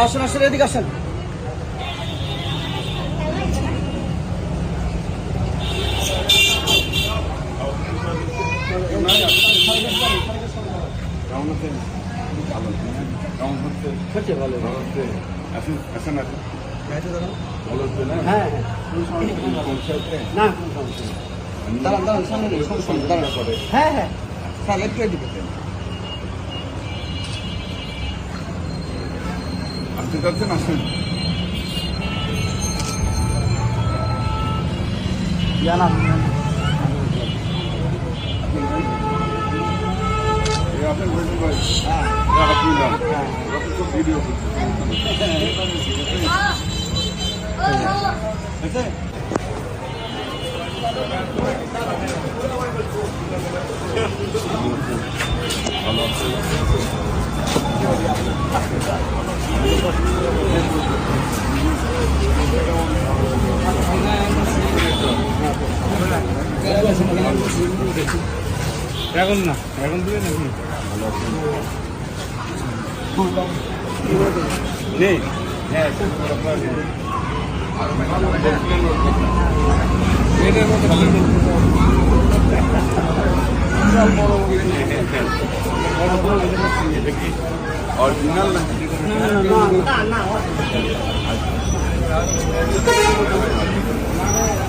আসেন আসেন এদিকে আসেন। হ্যাঁ। নেই দাঁড়ান দাঁড়ান সামনে দাঁড়ান। হ্যাঁ হ্যাঁ। স্যার একটু এদিকে ওরা তো ভিডিও করছে আছে ভালো আছে এখন না এখন দিবে নাকি নেই হ্যাঁ এটার মতো ভালো অরিজিনাল না না না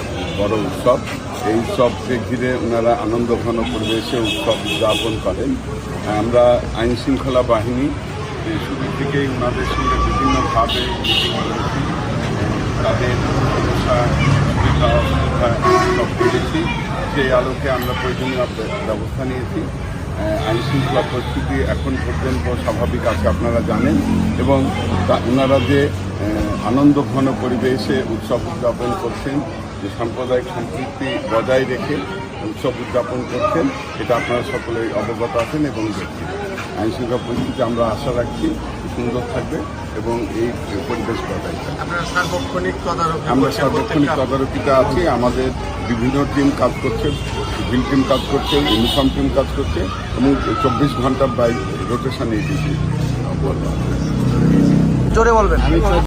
একটা বড় উৎসব। এই উৎসবকে ঘিরে ওনারা আনন্দ ঘন পরিবেশে উৎসব উদযাপন করেন। আমরা আইন শৃঙ্খলা বাহিনী শুরু থেকেই ওনাদের সঙ্গে বিভিন্নভাবে তাদের করেছি সেই আলোকে আমরা প্রয়োজনীয় ব্যবস্থা নিয়েছি। আইন শৃঙ্খলা পরিস্থিতি এখন পর্যন্ত স্বাভাবিক আছে আপনারা জানেন এবং ওনারা যে আনন্দ ঘন পরিবেশে উৎসব উদযাপন করছেন যে সাম্প্রদায়িক সম্পৃক্তি বজায় রেখে উৎসব উদযাপন করছেন এটা আপনারা সকলে অবগত আছেন এবং দেখছেন। আইন শৃঙ্খলা পরিস্থিতি আমরা আশা রাখছি সুন্দর থাকবে এবং এই পরিবেশ বজায় থাকবে। আমরা সার্বক্ষণিক তদারকিতে আছি আমাদের বিভিন্ন টিম কাজ করছে সিভিল টিম কাজ করছে ইউনিফর্ম টিম কাজ করছে এবং চব্বিশ ঘণ্টা বাই রোটেশন এই জোরে বলবেন।